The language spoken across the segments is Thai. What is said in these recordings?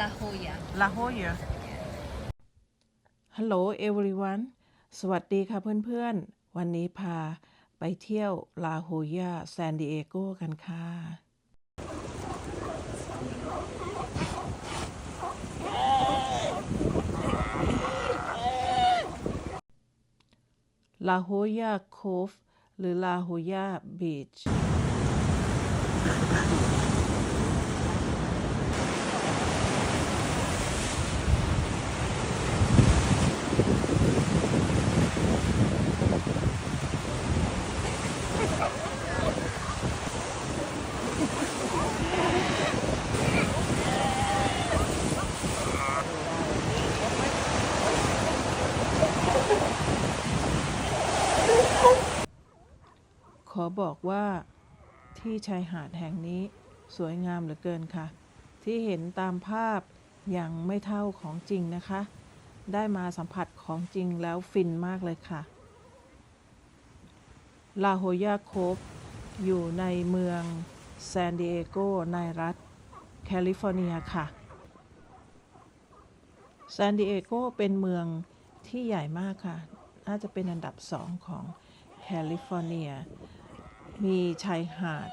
La Jolla. La Jolla Hello everyone สวัสดีค่ะเพื่อนๆ วันนี้พาไปเที่ยวลาโฮยาซานดิเอโกกันค่ะลาโฮยาโคฟหรือลาโฮยาบีช บอกว่าที่ชายหาดแห่งนี้สวยงามเหลือเกินค่ะ ที่เห็นตามภาพยังไม่เท่าของจริงนะคะ ได้มาสัมผัสของจริงแล้วฟินมากเลยค่ะ ลาโฮยาโคฟอยู่ในเมืองซานดิเอโกในรัฐ แคลิฟอร์เนียค่ะซานดิเอโกเป็นเมืองที่ใหญ่มากค่ะ น่าจะเป็นอันดับสองของแคลิฟอร์เนีย มีชายหาด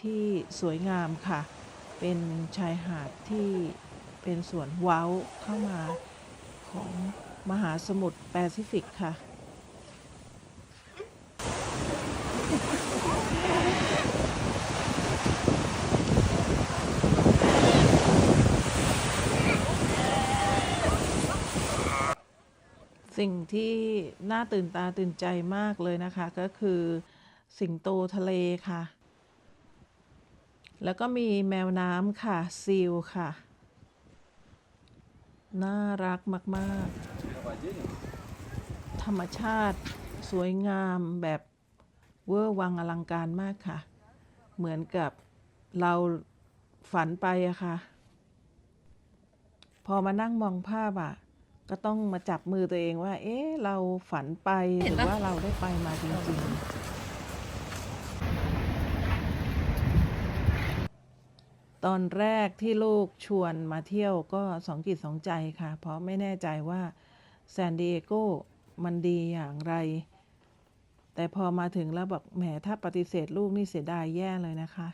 ที่สวยงามค่ะ เป็นชายหาดที่เป็นส่วนเว้าเข้ามาของมหาสมุทรแปซิฟิกค่ะ สิ่งที่น่าตื่นตาตื่นใจมากเลยนะคะก็คือ สิงโตทะเลค่ะ แล้วก็มีแมวน้ำค่ะ ซีลค่ะ น่ารักมากๆ ธรรมชาติสวยงามแบบเวอร์วังอลังการมากค่ะ เหมือนกับเราฝันไปอะค่ะ พอมานั่งมองภาพอะก็ต้องมาจับมือตัวเองว่า เอ๊ะ เราฝันไปหรือว่าเราได้ไปมาจริงๆ ตอนแรกที่ลูกชวนมาเที่ยวก็สองจิตสองใจค่ะ เพราะไม่แน่ใจว่าซานดิเอโกมันดีอย่างไร แต่พอมาถึงแล้วบอกแหมถ้าปฏิเสธลูกนี่เสียดายแย่เลยนะคะ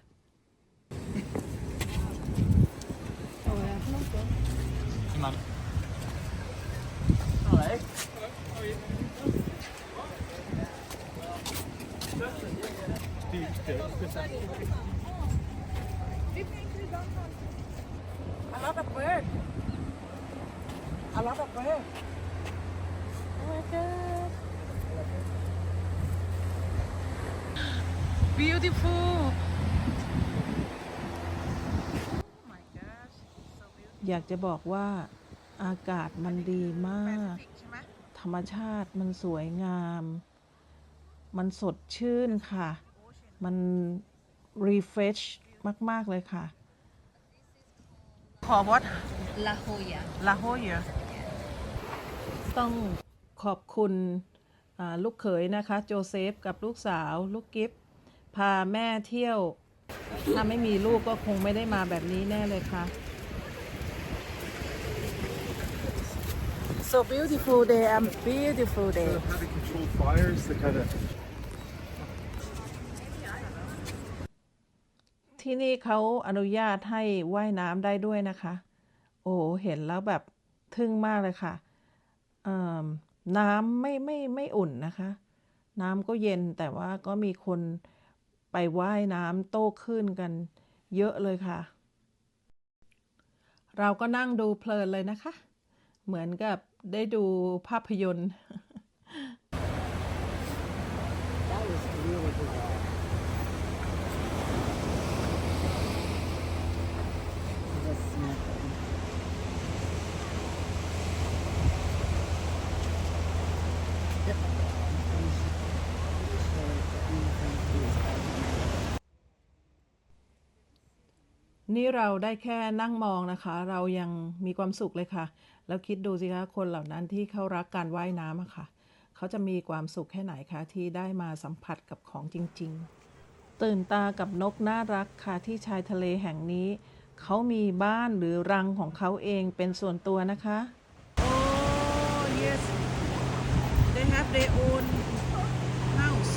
Man. A lot of bird. A lot of bird. Oh my god. Beautiful. Oh my gosh. So beautiful. อยากจะบอกว่าอากาศมันดีมากธรรมชาติมันสวยงาม มันสดชื่นค่ะ มัน refresh มาก ๆ เลยค่ะ ขอวัด La Jolla. ลาโฮเยต้องขอบคุณอ่าลูกเขยนะคะ โจเซฟกับลูกสาว ลูกกิฟพาแม่เที่ยว ถ้าไม่มีลูกก็คงไม่ได้มาแบบนี้แน่เลยค่ะ so beautiful day and beautiful day How to control fires, the kind of ที่นี่เขาอนุญาตให้ว่ายน้ำได้ด้วยนะคะ โอ้เห็นแล้วแบบทึ่งมากเลยค่ะน้ำไม่ไม่ไม่อุ่นนะคะ น้ำก็เย็นแต่ว่าก็มีคนไปว่ายน้ำโต้คลื่นกันเยอะเลยค่ะ เราก็นั่งดูเพลินเลยนะคะ เหมือนกับได้ดูภาพยนตร์ นี่เราได้แค่นั่งมองนะคะ เรายังมีความสุขเลยค่ะ แล้วคิดดูสิคะคนเหล่านั้นที่เขารักการว่ายน้ำอะค่ะ เขาจะมีความสุขแค่ไหนคะที่ได้มาสัมผัสกับของจริง ๆ ตื่นตากับนกน่ารักค่ะที่ชายทะเลแห่งนี้ เขามีบ้านหรือรังของเขาเองเป็นส่วนตัวนะคะ Oh, yes. They have their own house.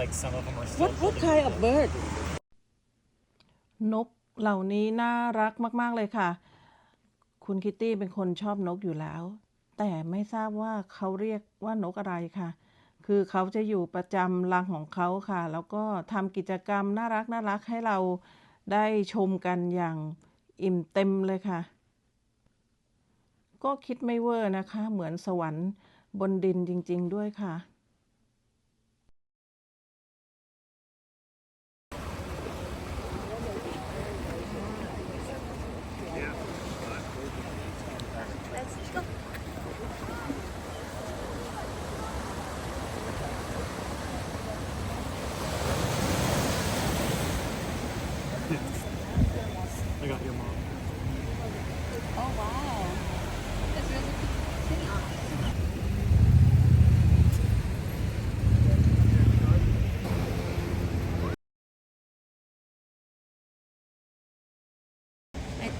Like some of them are still. What what building kind of the- bird? นกเหล่านี้น่ารักมาก ๆ เลยค่ะ คุณคิตตี้เป็นคนชอบนกอยู่แล้ว แต่ไม่ทราบว่าเขาเรียกว่านกอะไรค่ะ คือเขาจะอยู่ประจำรังของเขาค่ะ แล้วก็ทำกิจกรรมน่ารักน่ารักให้เราได้ชมกันอย่างอิ่มเต็มเลยค่ะ ก็คิดไม่เวอร์นะคะ เหมือนสวรรค์บนดินจริง ๆ ด้วยค่ะ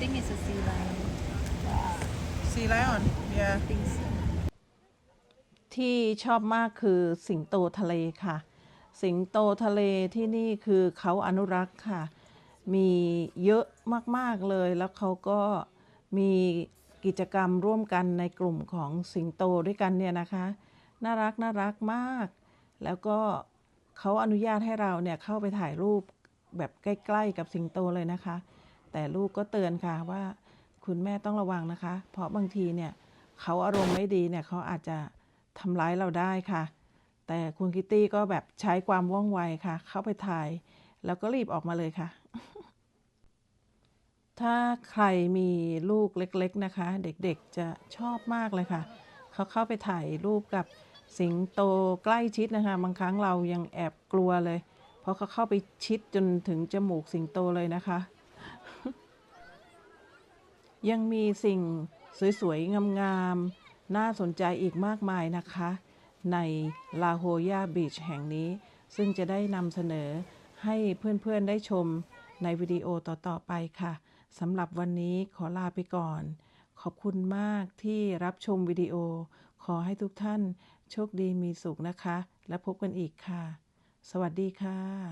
think it's a sea lion. Sea lion. Yeah. I think so. ที่ชอบมากคือสิงโตทะเลค่ะ สิงโตทะเลที่นี่คือเขาอนุรักษ์ค่ะ มีเยอะมาก ๆ เลยแล้วเขาก็มีกิจกรรมร่วมกันในกลุ่มของสิงโตด้วยกันเนี่ยนะคะ น่ารักน่ารักมาก แล้วก็เขาอนุญาตให้เราเนี่ยเข้าไปถ่ายรูปแบบใกล้ ๆ กับสิงโตเลยนะคะ แต่ลูกก็เตือนค่ะว่าคุณแม่ต้องระวังนะคะ เพราะบางทีเนี่ยเขาอารมณ์ไม่ดีเนี่ยเขาอาจจะทำร้ายเราได้ค่ะ แต่คุณคิตตี้ก็แบบใช้ความว่องไวค่ะ เข้าไปถ่าย แล้วก็รีบออกมาเลยค่ะ ถ้าใครมีลูกเล็ก ๆนะคะ เด็กๆจะชอบมากเลยค่ะ เขาเข้าไปถ่ายรูปกับสิงโตใกล้ชิดนะคะ บางครั้งเรายังแอบกลัวเลย เพราะเขาเข้าไปชิดจนถึงจมูกสิงโตเลยนะคะ ยังมีสิ่งสวยๆ งามๆ น่าสนใจอีกมากมายนะคะ ในลาโฮยาบีชแห่งนี้ ซึ่งจะได้นำเสนอให้เพื่อนๆ ได้ชมในวิดีโอต่อๆ ไปค่ะสำหรับวันนี้ขอลาไปก่อน ขอบคุณมากที่รับชมวิดีโอ ขอให้ทุกท่านโชคดีมีสุขนะคะ และพบกันอีกค่ะ สวัสดีค่ะ